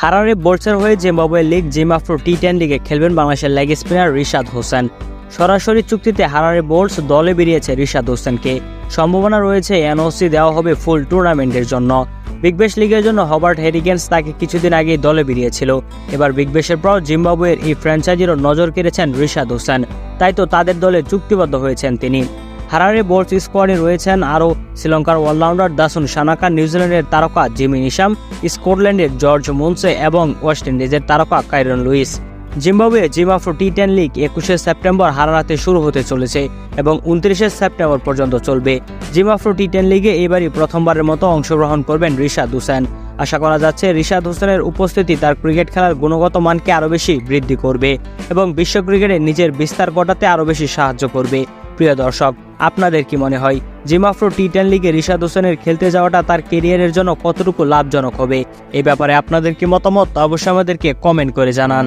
Harare বোর্ডসের হয়ে Zimbabwe league Zim Afro T ten লিগে খেলবেন বাংলাদেশের লেগ স্পিনার রিশাদ হোসেন। সরাসরি চুক্তিতে হারারে বোর্ডস দলে বেরিয়েছে রিশাদ হোসেনকে। সম্ভাবনা রয়েছে এনওসি দেওয়া হবে ফুল টুর্নামেন্টের জন্য। বিগ ব্যাশ লিগের জন্য হবার্ট হেরিগেন্স তাকে কিছুদিন আগে দলে বেরিয়েছিল। এবার বিগ ব্যাশের পর জিম্বাবুয়ের এই ফ্র্যাঞ্চাইজিরও নজর কেড়েছেন রিশাদ হোসেন। তাই তো তাদের দলে চুক্তিবদ্ধ হয়েছেন তিনি। হারারে বোর্ডস স্কোয়াডে রয়েছেন আরও শ্রীলঙ্কার অলরাউন্ডার দাসুন সানাকা, নিউজিল্যান্ডের তারকা জিমি নিশাম, স্কটল্যান্ডের জর্জ মুনসে এবং ওয়েস্ট ইন্ডিজের তারকা Kieron Lewis. Zimbabwe Zim Afro T ten league একুশে সেপ্টেম্বর হারারাতে শুরু হতে চলেছে এবং উনত্রিশে সেপ্টেম্বর পর্যন্ত চলবে। জিমাফ্রো টি টেন লিগে এবারই প্রথমবারের মতো অংশগ্রহণ করবেন রিশাদ হোসেন। আশা করা যাচ্ছে রিশাদ হোসেনের উপস্থিতি তার ক্রিকেট খেলার গুণগত মানকে আরও বেশি বৃদ্ধি করবে এবং বিশ্ব ক্রিকেটে নিজের বিস্তার ঘটাতে আরও বেশি সাহায্য করবে। প্রিয় দর্শক, আপনাদের কি মনে হয় জিমাফ্রো টি টেন লিগে রিশাদ হোসেনের খেলতে যাওয়াটা তার কেরিয়ারের জন্য কতটুকু লাভজনক হবে? এ ব্যাপারে আপনাদের কি মতামত? অবশ্যই আমাদেরকে কমেন্ট করে জানান।